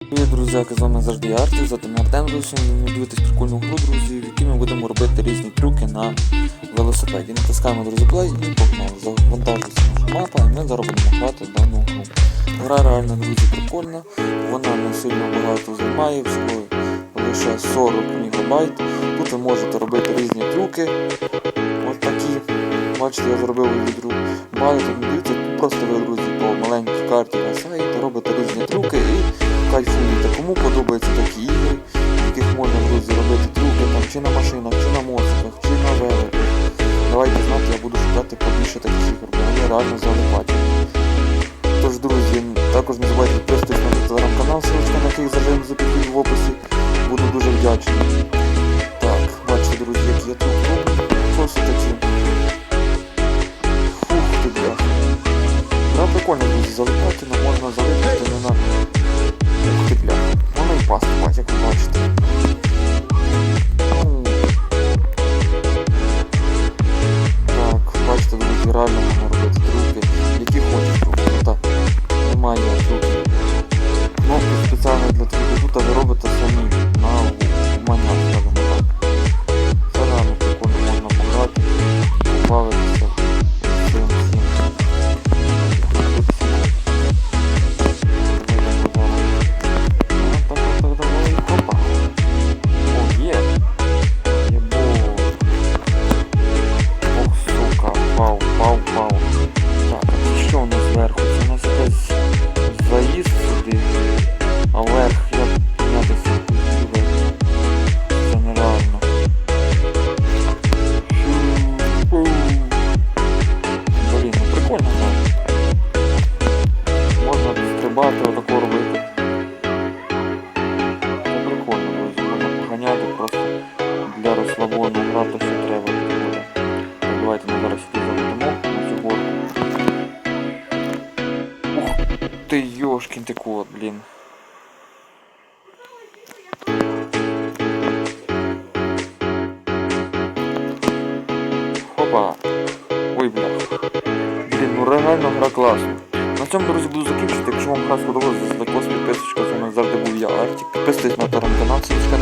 Привіт, друзяки, з вами завжди я Артів, за Артем. Сьогодні ми дивитесь прикольну гру, друзі, в якій ми будемо робити різні трюки на велосипеді. Натискаємо, друзі, плей і погнали. Завантажується наша мапа, і ми зараз будемо грати дану гру. Гра реально, друзі, прикольна, вона не сильно багато займає, всього лише 40 МБ. Тут ви можете робити різні трюки. Ось такі. Бачите, я зробив відру. Багато тут дивіться, просто ви, друзі, по маленькій карті гасаєте, робите різні трюки і. Кому такі ігри, в яких можна, друзі, робити трюки там, чи на машинах, чи на моциках, чи на великах. Давайте знати, я буду шукати побільше таких ігор, бо вони реально залипають. Тож, друзі, також не забувайте підписуватись на телеграм-канал, ссылочка на який завжди запитую в описі. Буду дуже вдячний. Так, бачите, друзі, які я тут. Ось такі. Фух ти бляха. Гра прикольно, друзі, залипати, але можна залипати не на... Ух сюди заведемо на цю горку. Ух ти йошкін ти кот, блін. Хопа. Ой, бля. Блін, ну реально гра класна. На цьому, друзі, буду закінчити. Якщо вам гра сподобалася, за лайкос, підписочка, з вами завжди був я, Артік. Підписуйтесь на телеграм-канал, ссылочка